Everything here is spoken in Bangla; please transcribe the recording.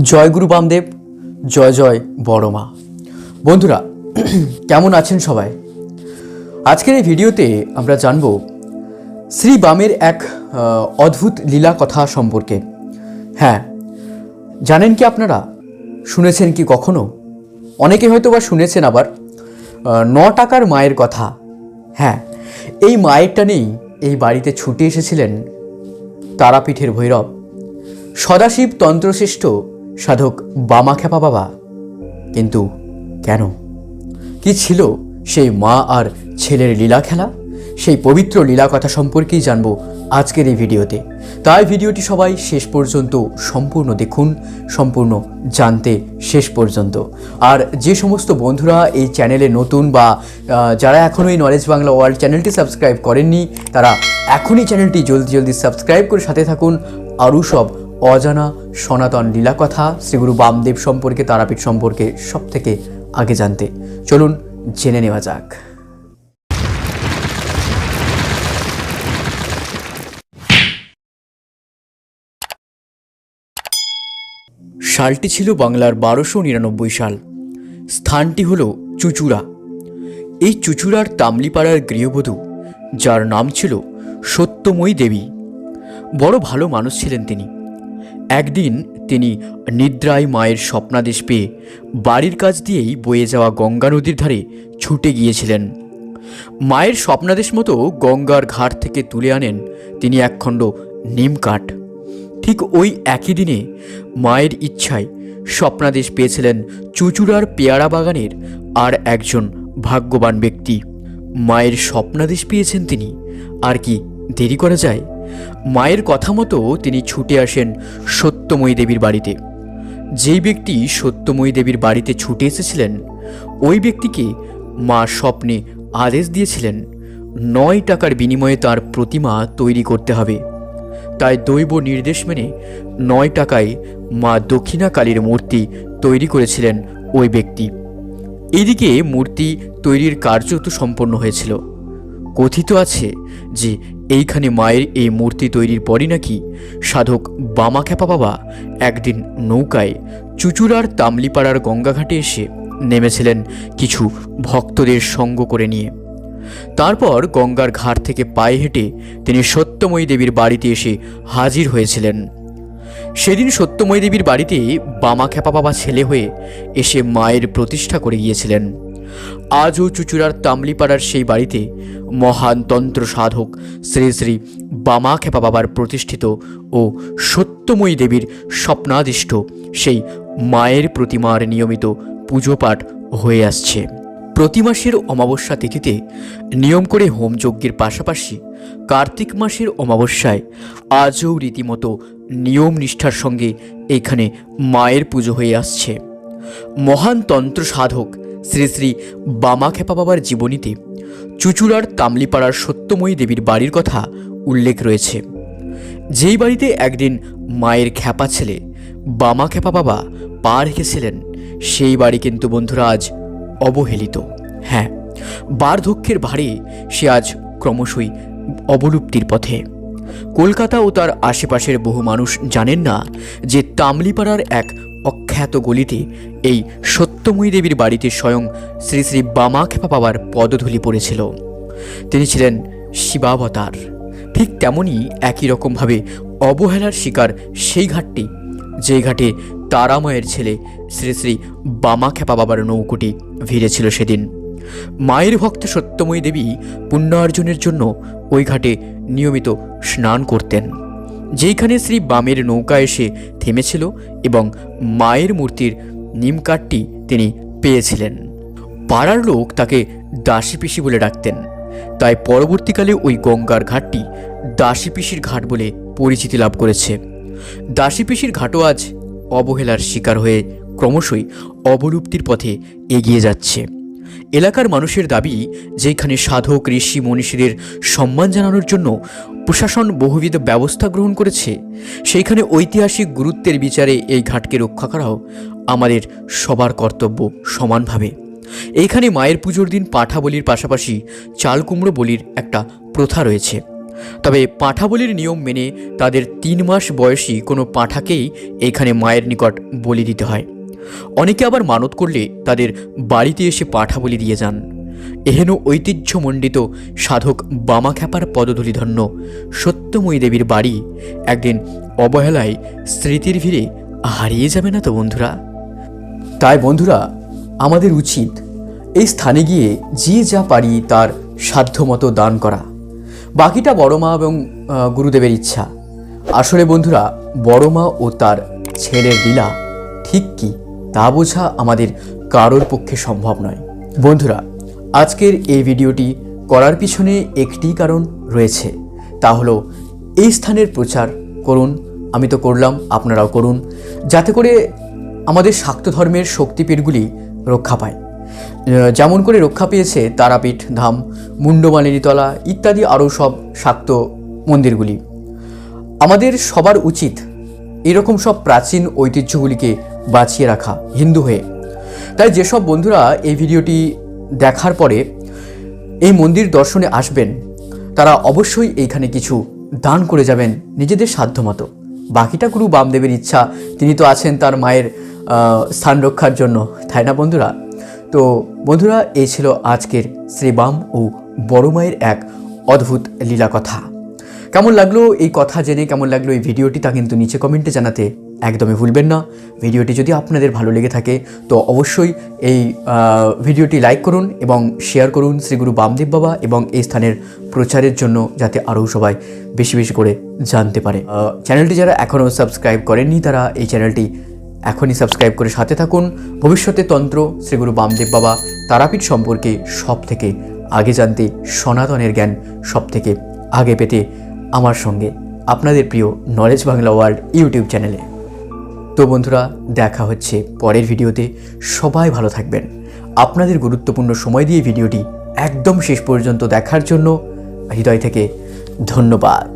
জয় গুরু বামদেব, জয় জয় বড় মা। বন্ধুরা, কেমন আছেন সবাই? আজকের এই ভিডিওতে আমরা জানব শ্রী বামের এক অদ্ভুত লীলা কথা সম্পর্কে। হ্যাঁ জানেন কি আপনারা? শুনেছেন কি কখনো? অনেকে হয়তো বা শুনেছেন আবার ন টাকার মায়ের কথা। হ্যাঁ এই মায়েরটা নেই এই বাড়িতে ছুটে এসেছিলেন তারাপীঠের ভৈরব। সদাশিব তন্ত্রশ্রেষ্ঠ সাধক বামাখ্যাপা বাবা। কিন্তু কেন? কি ছিল সেই মা আর ছেলের লীলা খেলা? সেই পবিত্র লীলা কথা সম্পর্কেই জানব আজকের এই ভিডিওতে। তাই ভিডিওটি সবাই শেষ পর্যন্ত সম্পূর্ণ দেখুন, সম্পূর্ণ জানতে শেষ পর্যন্ত। আর যে সমস্ত বন্ধুরা এই চ্যানেলে নতুন বা যারা এখনও এই নলেজ বাংলা ওয়ার্ল্ড চ্যানেলটি সাবস্ক্রাইব করেননি, তারা এখনই চ্যানেলটি জলদি জলদি সাবস্ক্রাইব করে সাথে থাকুন। আরও সব অজানা সনাতন লীলা কথা শ্রীগুরু বামদেব সম্পর্কে, তারাপীঠ সম্পর্কে সব থেকে আগে জানতে। চলুন জেনে নেওয়া যাক। সালটি ছিল বাংলার বারোশো নিরানব্বই সাল। স্থানটি হল চুচুড়া। এই চুচুড়ার তামলিপাড়ার গৃহবধূ, যার নাম ছিল সত্যময়ী দেবী। বড় ভালো মানুষ ছিলেন তিনি। একদিন তিনি নিদ্রায় মায়ের স্বপ্নাদেশ পেয়ে বাড়ির কাছ দিয়েই বয়ে যাওয়া গঙ্গা নদীর ধারে ছুটে গিয়েছিলেন। মায়ের স্বপ্নাদেশ মতো গঙ্গার ঘাট থেকে তুলে আনেন তিনি একখণ্ড নিম কাঠ। ঠিক ওই একই দিনে মায়ের ইচ্ছায় স্বপ্নাদেশ পেয়েছিলেন চুচুড়ার পেয়ারা বাগানের আর একজন ভাগ্যবান ব্যক্তি। মায়ের স্বপ্নাদেশ পেয়েছেন তিনি। আর কি দেরি করা যায়? মায়ের কথা মতো তিনি ছুটে আসেন সত্যময়ী দেবীর বাড়িতে। যেই ব্যক্তি সত্যময়ী দেবীর বাড়িতে ছুটে এসেছিলেন, ওই ব্যক্তিকে মা স্বপ্নে আদেশ দিয়েছিলেন, নয় টাকার বিনিময়ে তার প্রতিমা তৈরি করতে হবে। তাই দৈব নির্দেশ মেনে নয় টাকায় মা দক্ষিণা কালীর মূর্তি তৈরি করেছিলেন ওই ব্যক্তি। এদিকে মূর্তি তৈরির কার্য তো সম্পন্ন হয়েছিল। কথিত আছে যে এইখানে মায়ের এই মূর্তি তৈরির পরই নাকি সাধক বামাখ্যাপা বাবা একদিন নৌকায় চুচুড়ার তামলিপাড়ার গঙ্গাঘাটে এসে নেমেছিলেন কিছু ভক্তদের সঙ্গ করে নিয়ে। তারপর গঙ্গার ঘাট থেকে পায়ে হেঁটে তিনি সত্যময়ী দেবীর বাড়িতে এসে হাজির হয়েছিলেন। সেদিন সত্যময়ী দেবীর বাড়িতে বামাখ্যাপা বাবা ছেলে হয়ে এসে মায়ের প্রতিষ্ঠা করে গিয়েছিলেন। আজও চুচুড়ার তামলিপাড়ার সেই বাড়িতে মহান তন্ত্র সাধক শ্রী শ্রী বামাখ্যাপা বাবার প্রতিষ্ঠিত ও সত্যময়ী দেবীর স্বপ্নাদিষ্ট সেই মায়ের প্রতিমার নিয়মিত পুজো পাঠ হয়ে আসছে। প্রতি মাসের অমাবস্যা তিথিতে নিয়ম করে হোমযজ্ঞের পাশাপাশি কার্তিক মাসের অমাবস্যায় আজও রীতিমতো নিয়ম নিষ্ঠার সঙ্গে এখানে মায়ের পুজো হয়ে আসছে। মহান তন্ত্র সাধক শ্রী শ্রী বামাখ্যাপা বাবার জীবনীতে চুচুড়ার তামলিপাড়ার সত্যময়ী দেবীর বাড়ির কথা উল্লেখ রয়েছে। যেই বাড়িতে একদিন মায়ের খ্যাপা ছেলে বামা খ্যাপা বাবা পা রেখেছিলেন, সেই বাড়ি কিন্তু বন্ধুরা আজ অবহেলিত। হ্যাঁ বার্ধক্যের ভারে সে আজ ক্রমশই অবলুপ্তির পথে। কলকাতা ও তার আশেপাশের বহু মানুষ জানেন না যে তামলিপাড়ার এক অখ্যাত গলিতে এই সত্যময়ী দেবীর বাড়িতে স্বয়ং শ্রী শ্রী বামা খেপা বাবার পদধূলি পড়েছিল। তিনি ছিলেন শিবাবতার। ঠিক তেমনই একই রকমভাবে অবহেলার শিকার সেই ঘাটটি, যে ঘাটে তারাময়ের ছেলে শ্রী শ্রী বামা খেপা বাবার নৌকুটি ভিড়েছিল সেদিন। মায়ের ভক্ত সত্যময়ী দেবী পুণ্যার্জনের জন্য ওই ঘাটে নিয়মিত স্নান করতেন। যেইখানে শ্রী বামের নৌকা এসে থেমেছিল এবং মায়ের মূর্তির নিমকাঠটি তিনি পেয়েছিলেন। পাড়ার লোক তাকে দাসী পিসি বলে ডাকতেন। তাই পরবর্তীকালে ওই গঙ্গার ঘাটটি দাসী পিসির ঘাট বলে পরিচিতি লাভ করেছে। দাসী পিসির ঘাটও আজ অবহেলার শিকার হয়ে ক্রমশই অবলুপ্তির পথে এগিয়ে যাচ্ছে। এলাকার মানুষের দাবি, যেখানে সাধক, ঋষি, মনীষীদের সম্মান জানানোর জন্য প্রশাসন বহুবিধ ব্যবস্থা গ্রহণ করেছে, সেইখানে ঐতিহাসিক গুরুত্বের বিচারে এই ঘাটকে রক্ষা করাও আমাদের সবার কর্তব্য সমানভাবে। এইখানে মায়ের পুজোর দিন পাঠা বলির পাশাপাশি চাল কুমড়ো বলির একটা প্রথা রয়েছে। তবে পাঁঠা বলির নিয়ম মেনে তাদের তিন মাস বয়সী কোনো পাঁঠাকেই এখানে মায়ের নিকট বলি দিতে হয়। অনেকে আবার মানত করলে তাদের বাড়িতে এসে পাঠা বলি দিয়ে যান। এহেন ঐতিহ্যমণ্ডিত সাধক বামাখ্যাপার পদধূলিধন্য সত্যময়ী দেবীর বাড়ি একদিন অবহেলায় স্মৃতির ভিড়ে হারিয়ে যাবে না তো বন্ধুরা? তাই বন্ধুরা, আমাদের উচিত এই স্থানে গিয়ে যে যা পারি তার সাধ্যমতো দান করা। বাকিটা বড় মা এবং গুরুদেবের ইচ্ছা। আসলে বন্ধুরা, বড় মা ও তার ছেলের লীলা ঠিক কি? তা বোঝা আমাদের কারোর পক্ষে সম্ভব নয়। বন্ধুরা, আজকের এই ভিডিওটি করার পিছনে একটি কারণ রয়েছে। তা হলো, এই স্থানের প্রচার করুন, আমি তো করলাম, আপনারাও করুন, যাতে করে আমাদের শাক্ত ধর্মের শক্তিপীঠগুলি রক্ষা পায়। যেমন করে রক্ষা পেয়েছে তারাপীঠ ধাম মুন্ডমালিনীতলা ইত্যাদি আরও সব শাক্ত মন্দিরগুলি। আমাদের সবার উচিত এরকম সব প্রাচীন ঐতিহ্যগুলিকে বাঁচিয়ে রাখা হিন্দু হয়ে। তাই যেসব বন্ধুরা এই ভিডিওটি দেখার পরে এই মন্দির দর্শনে আসবেন, তারা অবশ্যই এইখানে কিছু দান করে যাবেন নিজেদের সাধ্যমতো বাকিটা গুরু বামদেবের ইচ্ছা, তিনি তো আছেন তার মায়ের স্থান রক্ষার জন্য। তাই না বন্ধুরা? তো বন্ধুরা, এই ছিল আজকের শ্রী বাম ও বড় মায়ের এক অদ্ভুত লীলা কথা কেমন লাগল এই কথা জেনে, কেমন লাগল এই ভিডিওটি তা কিন্তু নিচে কমেন্টে জানাতে একদমই ভুলবেন না। ভিডিওটি যদি আপনাদের ভালো লেগে থাকে, তো অবশ্যই এই ভিডিওটি লাইক করুন এবং শেয়ার করুন শ্রীগুরু বামদেব বাবা এবং এই স্থানের প্রচারের জন্য যাতে আরও সবাই বেশি বেশি করে জানতে পারে। চ্যানেলটি যারা এখনও সাবস্ক্রাইব করেননি, তারা এই চ্যানেলটি এখনই সাবস্ক্রাইব করে সাথে থাকুন। ভবিষ্যতে তন্ত্র শ্রীগুরু বামদেব বাবা তারাপীঠ সম্পর্কে সব থেকে আগে জানতে, সনাতনের জ্ঞান সব থেকে আগে পেতে আমার সঙ্গে। আপনাদের প্রিয় নলেজ বাংলা ওয়ার্ল্ড ইউটিউব চ্যানেলে। তো বন্ধুরা, দেখা হচ্ছে পরের ভিডিওতে। সবাই ভালো থাকবেন। আপনাদের গুরুত্বপূর্ণ সময় দিয়ে ভিডিওটি একদম শেষ পর্যন্ত দেখার জন্য হৃদয় থেকে ধন্যবাদ।